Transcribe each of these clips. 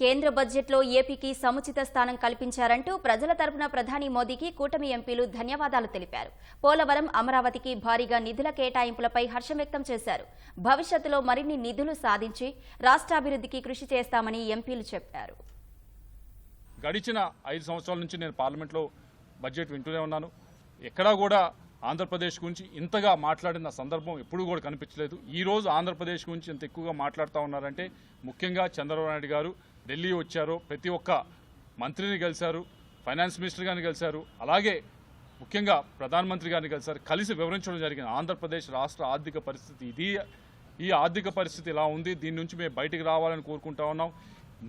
కేంద్ర బడ్జెట్లో ఏపీకి సముచిత స్థానం కల్పించారంటూ ప్రజల తరపున ప్రధాని మోదీకి కూటమి ఎంపీలు ధన్యవాదాలు తెలిపారు. పోలవరం అమరావతికి భారీగా నిధుల కేటాయింపులపై హర్షం వ్యక్తం చేశారు. భవిష్యత్తులో మరిన్ని నిధులు సాధించి రాష్ట్రాభివృద్ధికి కృషి చేస్తామని ఎంపీలు చెప్పారు. గడిచిన ఐదు సంవత్సరాల నుంచి నేను పార్లమెంట్లో బడ్జెట్ వింటూనే ఉన్నాను. ఎక్కడా కూడా ఆంధ్రప్రదేశ్ గురించి ఇంతగా మాట్లాడిన సందర్భం ఎప్పుడూ కూడా కనిపించలేదు. ఈ రోజు ఆంధ్రప్రదేశ్ గురించి ఇంత ఎక్కువగా మాట్లాడుతూ ఉన్నారంటే ముఖ్యంగా చంద్రబాబు నాయుడు గారు ఢిల్లీ వచ్చారో. ప్రతి ఒక్క మంత్రిని కలిశారు ఫైనాన్స్ మినిస్టర్ గారిని కలిశారు అలాగే ముఖ్యంగా ప్రధానమంత్రి గారిని కలిశారు. కలిసి వివరించడం జరిగింది. ఆంధ్రప్రదేశ్ రాష్ట్ర ఆర్థిక పరిస్థితి ఇది. ఈ ఆర్థిక పరిస్థితి ఇలా ఉంది. దీని నుంచి మేము బయటికి రావాలని కోరుకుంటా ఉన్నాం.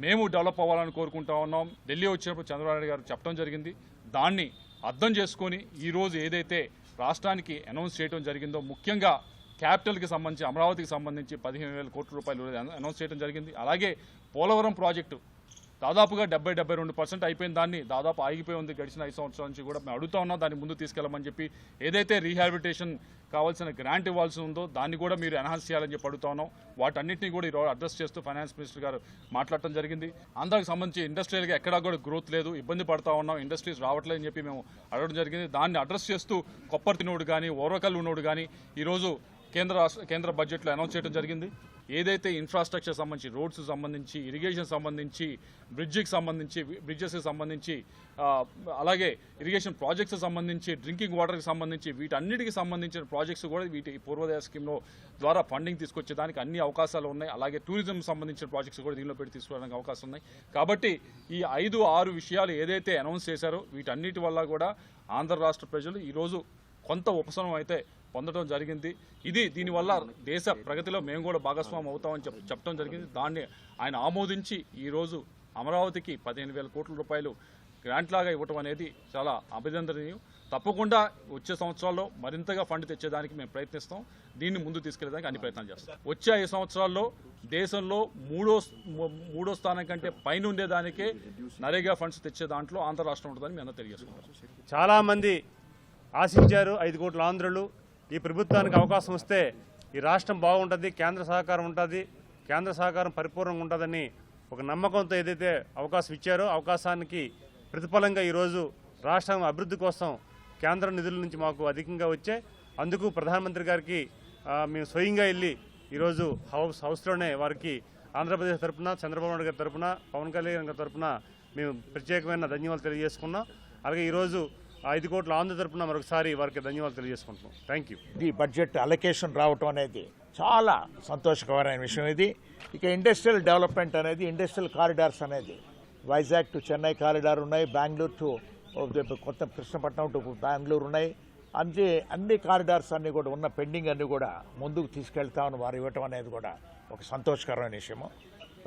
మేము డెవలప్ అవ్వాలని కోరుకుంటా ఉన్నాం. ఢిల్లీ వచ్చినప్పుడు చంద్రబాబు నాయుడు గారు చెప్పడం జరిగింది. దాన్ని అర్థం చేసుకొని ఈరోజు ఏదైతే రాష్ట్రానికి అనౌన్స్ చేయడం జరిగిందో ముఖ్యంగా క్యాపిటల్కి సంబంధించి అమరావతికి సంబంధించి పదిహేను వేల కోట్ల రూపాయలు అనౌన్స్ చేయడం జరిగింది. అలాగే పోలవరం ప్రాజెక్టు దాదాపుగా డెబ్బై డెబ్బై రెండు పర్సెంట్ అయిపోయిన దాన్ని దాదాపు ఆగిపోయి ఉంది. గడిచిన ఐదు సంవత్సరాల నుంచి కూడా మేము అడుగుతా ఉన్నాం దాన్ని ముందు తీసుకెళ్ళమని చెప్పి. ఏదైతే రీహాబిలిటేషన్ కావాల్సిన గ్రాంట్ ఇవ్వాల్సి ఉందో దాన్ని కూడా మీరు ఎన్హాన్స్ చేయాలని చెప్పి అడుగుతా ఉన్నాం. వాటన్నింటినీ కూడా ఈరోజు అడ్రస్ చేస్తూ ఫైనాన్స్ మినిస్టర్ గారు మాట్లాడటం జరిగింది. ఆంధ్రాకి సంబంధించి ఇండస్ట్రియల్గా ఎక్కడా కూడా గ్రోత్ లేదు ఇబ్బంది పడతా ఉన్నాం. ఇండస్ట్రీస్ రావట్లేదని చెప్పి మేము అడగడం జరిగింది. దాన్ని అడ్రస్ చేస్తూ కొప్పర్తినోడు కానీ ఓరకల్లు ఉన్నోడు కానీ ఈరోజు కేంద్ర రాష్ట్ర కేంద్ర బడ్జెట్లో అనౌన్స్ చేయడం జరిగింది. ఏదైతే ఇన్ఫ్రాస్ట్రక్చర్ సంబంధించి రోడ్స్ సంబంధించి ఇరిగేషన్ సంబంధించి బ్రిడ్జికి సంబంధించి బ్రిడ్జెస్కి సంబంధించి అలాగే ఇరిగేషన్ ప్రాజెక్ట్స్ సంబంధించి డ్రింకింగ్ వాటర్కి సంబంధించి వీటన్నిటికి సంబంధించిన ప్రాజెక్ట్స్ కూడా వీటి పూర్వోదయ స్కీమ్లో ద్వారా ఫండింగ్ తీసుకొచ్చేదానికి అన్ని అవకాశాలు ఉన్నాయి. అలాగే టూరిజం సంబంధించిన ప్రాజెక్ట్స్ కూడా దీనిలో పెట్టి తీసుకోవడానికి అవకాశం ఉన్నాయి. కాబట్టి ఈ ఐదు ఆరు విషయాలు ఏదైతే అనౌన్స్ చేశారో వీటన్నిటి వల్ల కూడా ఆంధ్ర రాష్ట్ర ప్రజలు ఈరోజు కొంత ఉపశమనం అయితే పొందడం జరిగింది. ఇది దీనివల్ల దేశ ప్రగతిలో మేము కూడా భాగస్వామ్యం అవుతామని చెప్ చెప్పడం జరిగింది. దాన్ని ఆయన ఆమోదించి ఈరోజు అమరావతికి పదిహేను వేల కోట్ల రూపాయలు గ్రాంట్ లాగా ఇవ్వటం అనేది చాలా అభినందనీయం. తప్పకుండా వచ్చే సంవత్సరాల్లో మరింతగా ఫండ్ తెచ్చేదానికి మేము ప్రయత్నిస్తాం. దీన్ని ముందు తీసుకెళ్ళడానికి అన్ని ప్రయత్నాలు చేస్తాం. వచ్చే ఐదు సంవత్సరాల్లో దేశంలో మూడో మూడో స్థానం కంటే పైన ఉండేదానికే నరేగా ఫండ్స్ తెచ్చే దాంట్లో ఆంధ్ర రాష్ట్రం ఉంటుందని మేము అందరూ తెలియజేసుకుంటాం. చాలామంది ఆశించారు ఐదు కోట్ల ఆంధ్రులు. ఈ ప్రభుత్వానికి అవకాశం వస్తే ఈ రాష్ట్రం బాగుంటుంది కేంద్ర సహకారం ఉంటుంది కేంద్ర సహకారం పరిపూర్ణంగా ఉంటుందని ఒక నమ్మకంతో ఏదైతే అవకాశం ఇచ్చారో అవకాశానికి ప్రతిఫలంగా ఈరోజు రాష్ట్రం అభివృద్ధి కోసం కేంద్ర నిధుల నుంచి మాకు అధికంగా వచ్చే అందుకు ప్రధానమంత్రి గారికి మేము స్వయంగా వెళ్ళి ఈరోజు హౌస్ హౌస్లోనే వారికి ఆంధ్రప్రదేశ్ తరఫున చంద్రబాబు నాయుడు గారి తరపున పవన్ కళ్యాణ్ గారి తరపున మేము ప్రత్యేకమైన ధన్యవాదాలు తెలియజేసుకున్నాం. అలాగే ఈరోజు ఐదు కోట్ల ఆంధ్ర తరపున మరొకసారి వారికి ధన్యవాదాలు తెలియజేసుకుంటున్నాం. థ్యాంక్ యూ ఇది బడ్జెట్ అలొకేషన్ రావటం అనేది చాలా సంతోషకరమైన విషయం ఇది. ఇక ఇండస్ట్రియల్ డెవలప్మెంట్ అనేది ఇండస్ట్రియల్ కారిడార్స్ అనేది వైజాగ్ టు చెన్నై కారిడార్ ఉన్నాయి బెంగళూరు టు కొత్త కృష్ణపట్నం టు బెంగళూరు ఉన్నాయి. అంతే అన్ని కారిడార్స్ అన్నీ కూడా ఉన్న పెండింగ్ అన్నీ కూడా ముందుకు తీసుకెళ్తామని వారు ఇవ్వటం అనేది కూడా ఒక సంతోషకరమైన విషయము.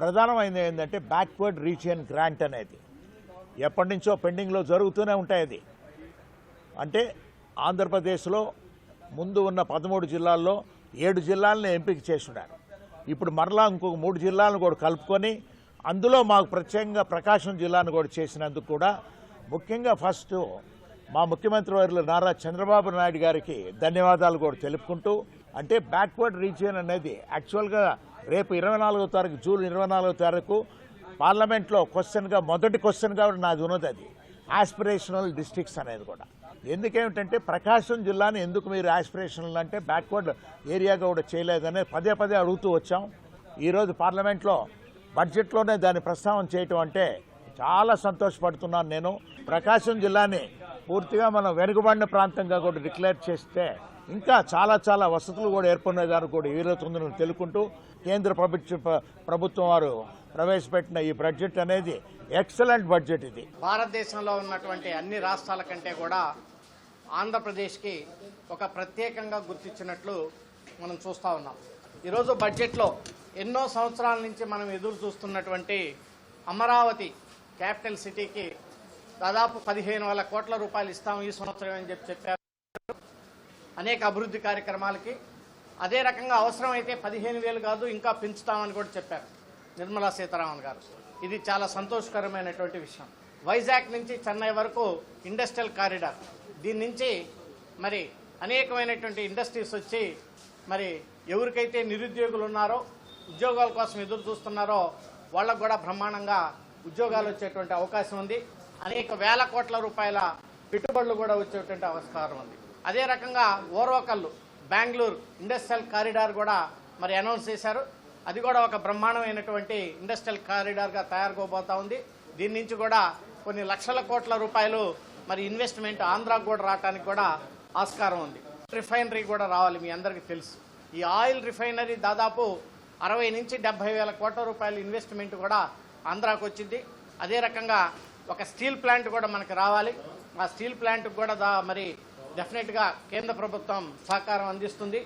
ప్రధానమైనది ఏంటంటే బ్యాక్వర్డ్ రీజియన్ గ్రాంట్ అనేది ఎప్పటి నుంచో పెండింగ్లో జరుగుతూనే ఉంటాయి అది. అంటే ఆంధ్రప్రదేశ్లో ముందు ఉన్న పదమూడు జిల్లాల్లో ఏడు జిల్లాలను ఎంపిక చేస్తున్నారు ఇప్పుడు మరలా ఇంకొక మూడు జిల్లాలను కూడా కలుపుకొని అందులో మాకు ప్రత్యేకంగా ప్రకాశం జిల్లాను కూడా చేసినందుకు కూడా ముఖ్యంగా ఫస్ట్ మా ముఖ్యమంత్రి వారి నారా చంద్రబాబు నాయుడు గారికి ధన్యవాదాలు కూడా తెలుపుకుంటూ అంటే బ్యాక్వర్డ్ రీజియన్ అనేది యాక్చువల్గా రేపు ఇరవై నాలుగో తారీఖు జూన్ ఇరవై నాలుగో తారీఖు పార్లమెంట్లో క్వశ్చన్గా మొదటి క్వశ్చన్గా నాది ఉన్నది అది. ఆస్పిరేషనల్ డిస్ట్రిక్ట్స్ అనేది కూడా. ఎందుకేమిటంటే ప్రకాశం జిల్లాని ఎందుకు మీరు ఆస్పిరేషన్లు అంటే బ్యాక్వర్డ్ ఏరియాగా కూడా చేయలేదని పదే పదే అడుగుతూ వచ్చాం. ఈరోజు పార్లమెంట్లో బడ్జెట్లోనే దాన్ని ప్రస్తావన చేయటం అంటే చాలా సంతోషపడుతున్నాను నేను. ప్రకాశం జిల్లాని పూర్తిగా మనం వెనుకబడిన ప్రాంతంగా కూడా డిక్లేర్ చేస్తే ఇంకా చాలా చాలా వసతులు కూడా ఏర్పడినదాన్ని కూడా వీలవుతుందని తెలుపుకుంటూ కేంద్ర ప్రభుత్వ ప్రభుత్వం వారు ప్రవేశపెట్టిన ఈ బడ్జెట్ అనేది ఎక్సలెంట్ బడ్జెట్ ఇది. భారతదేశంలో ఉన్నటువంటి అన్ని రాష్ట్రాల కంటే కూడా ఆంధ్రప్రదేశ్కి ఒక ప్రత్యేకంగా గుర్తించినట్లు మనం చూస్తూ ఉన్నాం. ఈరోజు బడ్జెట్లో ఎన్నో సంవత్సరాల నుంచి మనం ఎదురు చూస్తున్నటువంటి అమరావతి క్యాపిటల్ సిటీకి దాదాపు పదిహేను వేల కోట్ల రూపాయలు ఇస్తాం ఈ సంవత్సరం అని చెప్పి చెప్పారు. అనేక అభివృద్ధి కార్యక్రమాలకి అదే రకంగా అవసరమైతే పదిహేను వేలు కాదు ఇంకా పెంచుతామని కూడా చెప్పారు నిర్మలా సీతారామన్ గారు. ఇది చాలా సంతోషకరమైనటువంటి విషయం. వైజాగ్ నుంచి చెన్నై వరకు ఇండస్ట్రియల్ కారిడార్ దీని నుంచి మరి అనేకమైనటువంటి ఇండస్ట్రీస్ వచ్చి మరి ఎవరికైతే నిరుద్యోగులు ఉన్నారో ఉద్యోగాల కోసం ఎదురు చూస్తున్నారో వాళ్ళకు కూడా బ్రహ్మాండంగా ఉద్యోగాలు వచ్చేటువంటి అవకాశం ఉంది. అనేక వేల కోట్ల రూపాయల పెట్టుబడులు కూడా వచ్చేటువంటి అవకాశం ఉంది. అదే రకంగా ఓర్వకల్లు బెంగళూరు ఇండస్ట్రియల్ కారిడార్ కూడా మరి అనౌన్స్ చేశారు. అది కూడా ఒక బ్రహ్మాండమైనటువంటి ఇండస్ట్రియల్ కారిడార్గా తయారుకోబోతా ఉంది. దీని నుంచి కూడా కొన్ని లక్షల కోట్ల రూపాయలు మరి ఇన్వెస్ట్మెంట్ ఆంధ్రాకు కూడా రావడానికి కూడా ఆస్కారం ఉంది. రిఫైనరీ కూడా రావాలి మీ అందరికీ తెలుసు. ఈ ఆయిల్ రిఫైనరీ దాదాపు అరవై నుంచి డెబ్బై వేల కోట్ల రూపాయల ఇన్వెస్ట్మెంట్ కూడా ఆంధ్రాకు వచ్చింది. అదే రకంగా ఒక స్టీల్ ప్లాంట్ కూడా మనకు రావాలి. ఆ స్టీల్ ప్లాంట్ కూడా దా మరి డెఫినెట్గా కేంద్ర ప్రభుత్వం సహకారం అందిస్తుంది.